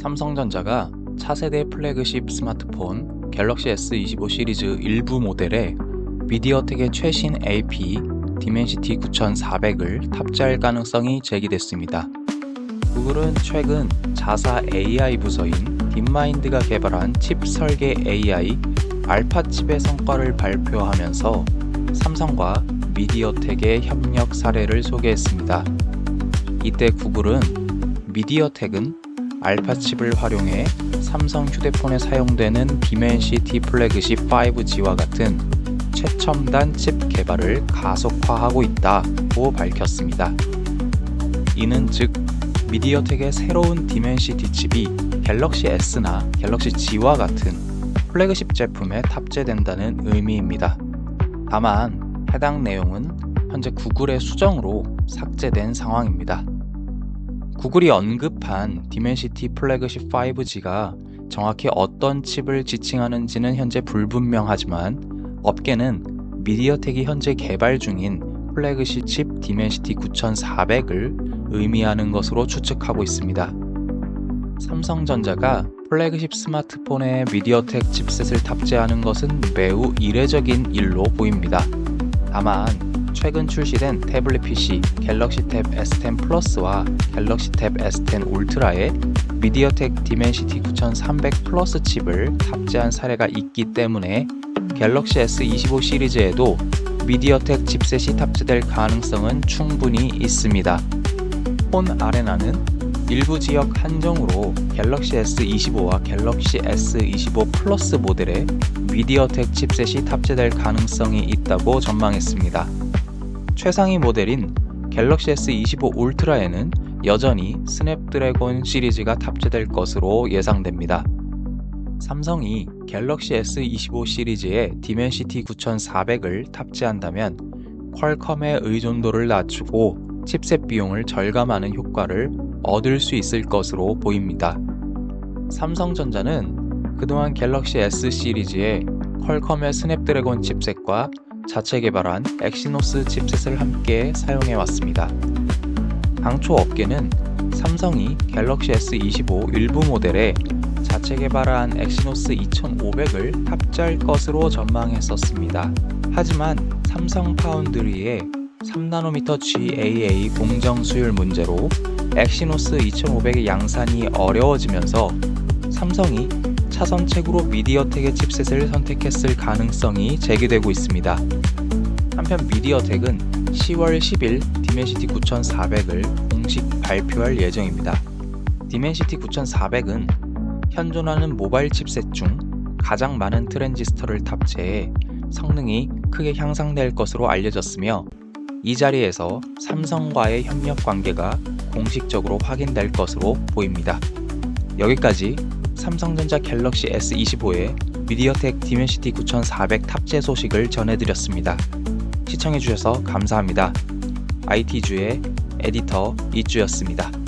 삼성전자가 차세대 플래그십 스마트폰 갤럭시 S25 시리즈 일부 모델에 미디어텍의 최신 AP 디멘시티 9400을 탑재할 가능성이 제기됐습니다. 구글은 최근 자사 AI 부서인 딥마인드가 개발한 칩 설계 AI 알파 칩의 성과를 발표하면서 삼성과 미디어텍의 협력 사례를 소개했습니다. 이때 구글은 미디어텍은 알파 칩을 활용해 삼성 휴대폰에 사용되는 디멘시티 플래그십 5G와 같은 최첨단 칩 개발을 가속화하고 있다고 밝혔습니다. 이는 즉 미디어텍의 새로운 디멘시티 칩이 갤럭시 S나 갤럭시 G와 같은 플래그십 제품에 탑재된다는 의미입니다. 다만 해당 내용은 현재 구글의 수정으로 삭제된 상황입니다. 구글이 언급한 디멘시티 플래그십 5G가 정확히 어떤 칩을 지칭하는지는 현재 불분명하지만 업계는 미디어텍이 현재 개발 중인 플래그십 칩 디멘시티 9400을 의미하는 것으로 추측하고 있습니다. 삼성전자가 플래그십 스마트폰에 미디어텍 칩셋을 탑재하는 것은 매우 이례적인 일로 보입니다. 다만 최근 출시된 태블릿 PC 갤럭시 탭 S10 플러스와 갤럭시 탭 S10 울트라에 미디어텍 디멘시티 9300 플러스 칩을 탑재한 사례가 있기 때문에 갤럭시 S25 시리즈에도 미디어텍 칩셋이 탑재될 가능성은 충분히 있습니다. 폰 아레나는 일부 지역 한정으로 갤럭시 S25와 갤럭시 S25 플러스 모델에 미디어텍 칩셋이 탑재될 가능성이 있다고 전망했습니다. 최상위 모델인 갤럭시 S25 울트라에는 여전히 스냅드래곤 시리즈가 탑재될 것으로 예상됩니다. 삼성이 갤럭시 S25 시리즈에 디멘시티 9400을 탑재한다면 퀄컴의 의존도를 낮추고 칩셋 비용을 절감하는 효과를 얻을 수 있을 것으로 보입니다. 삼성전자는 그동안 갤럭시 S 시리즈에 퀄컴의 스냅드래곤 칩셋과 자체 개발한 엑시노스 칩셋을 함께 사용해 왔습니다. 당초 업계는 삼성이 갤럭시 S25 일부 모델에 자체 개발한 엑시노스 2500을 탑재할 것으로 전망했었습니다. 하지만 삼성 파운드리의 3나노미터 GAA 공정 수율 문제로 엑시노스 2500의 양산이 어려워지면서 삼성이 차선책으로 미디어텍의 칩셋을 선택했을 가능성이 제기되고 있습니다. 한편 미디어텍은 10월 10일 디멘시티 9400을 공식 발표할 예정입니다. 디멘시티 9400은 현존하는 모바일 칩셋 중 가장 많은 트랜지스터를 탑재해 성능이 크게 향상될 것으로 알려졌으며 이 자리에서 삼성과의 협력 관계가 공식적으로 확인될 것으로 보입니다. 여기까지 삼성전자 갤럭시 S25의 미디어텍 디멘시티 9400 탑재 소식을 전해드렸습니다. 시청해주셔서 감사합니다. IT주의 에디터 이주였습니다.